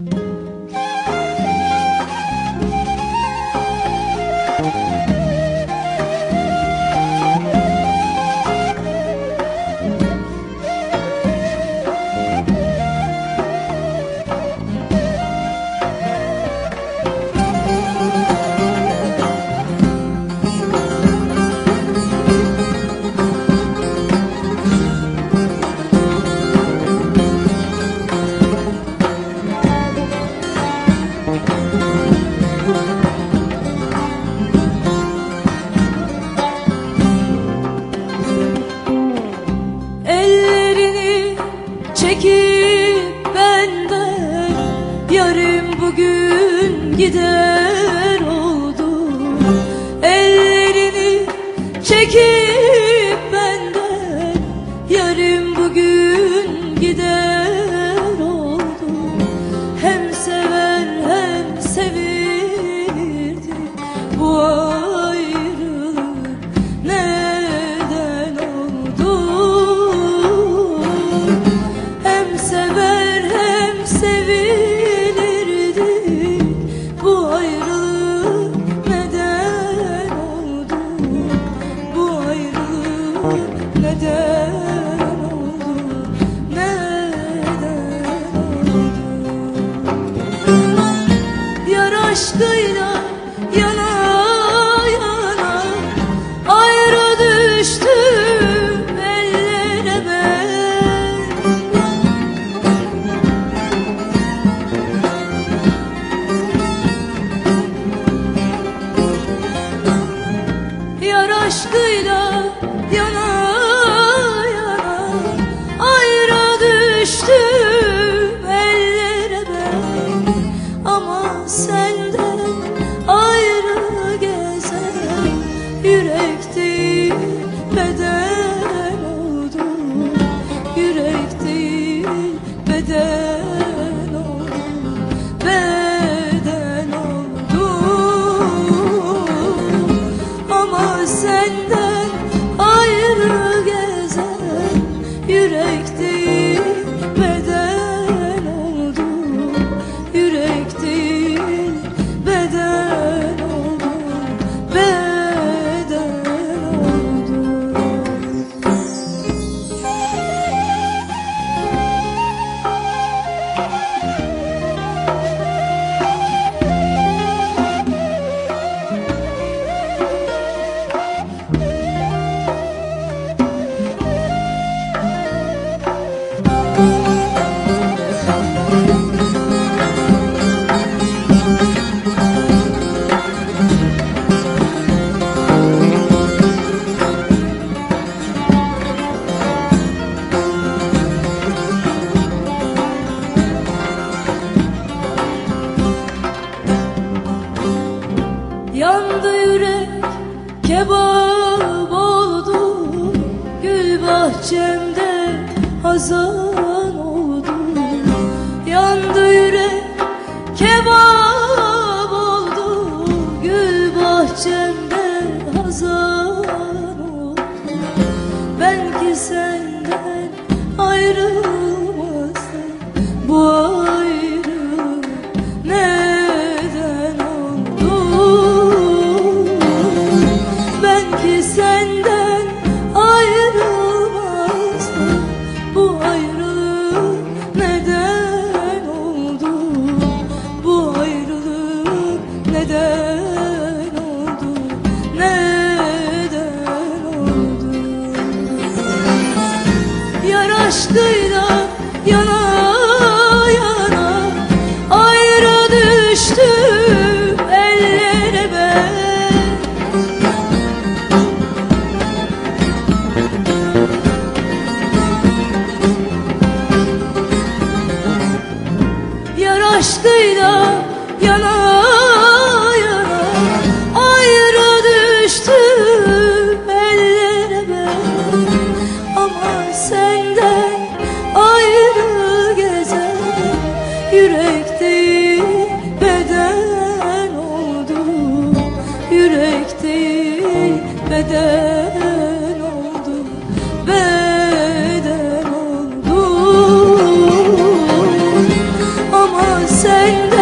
Ellerini gider oldu. Ellerini çekip aşkıyla yana yana Ayrı düştüm ellere ben. Yar aşkıyla ama senden yürek kebap oldu. Gül bahçemde hazan oldu. Yandı yürek kebap oldu. Gül bahçemde hazan oldu. Belki senden ayrılmazdım aşkıyla yana yana Ayrı düştüm ellere ben Yar aşkıyla yana yana Ayrı düştüm ellere Ama senden Değil beden oldu Beden oldu. Ama sen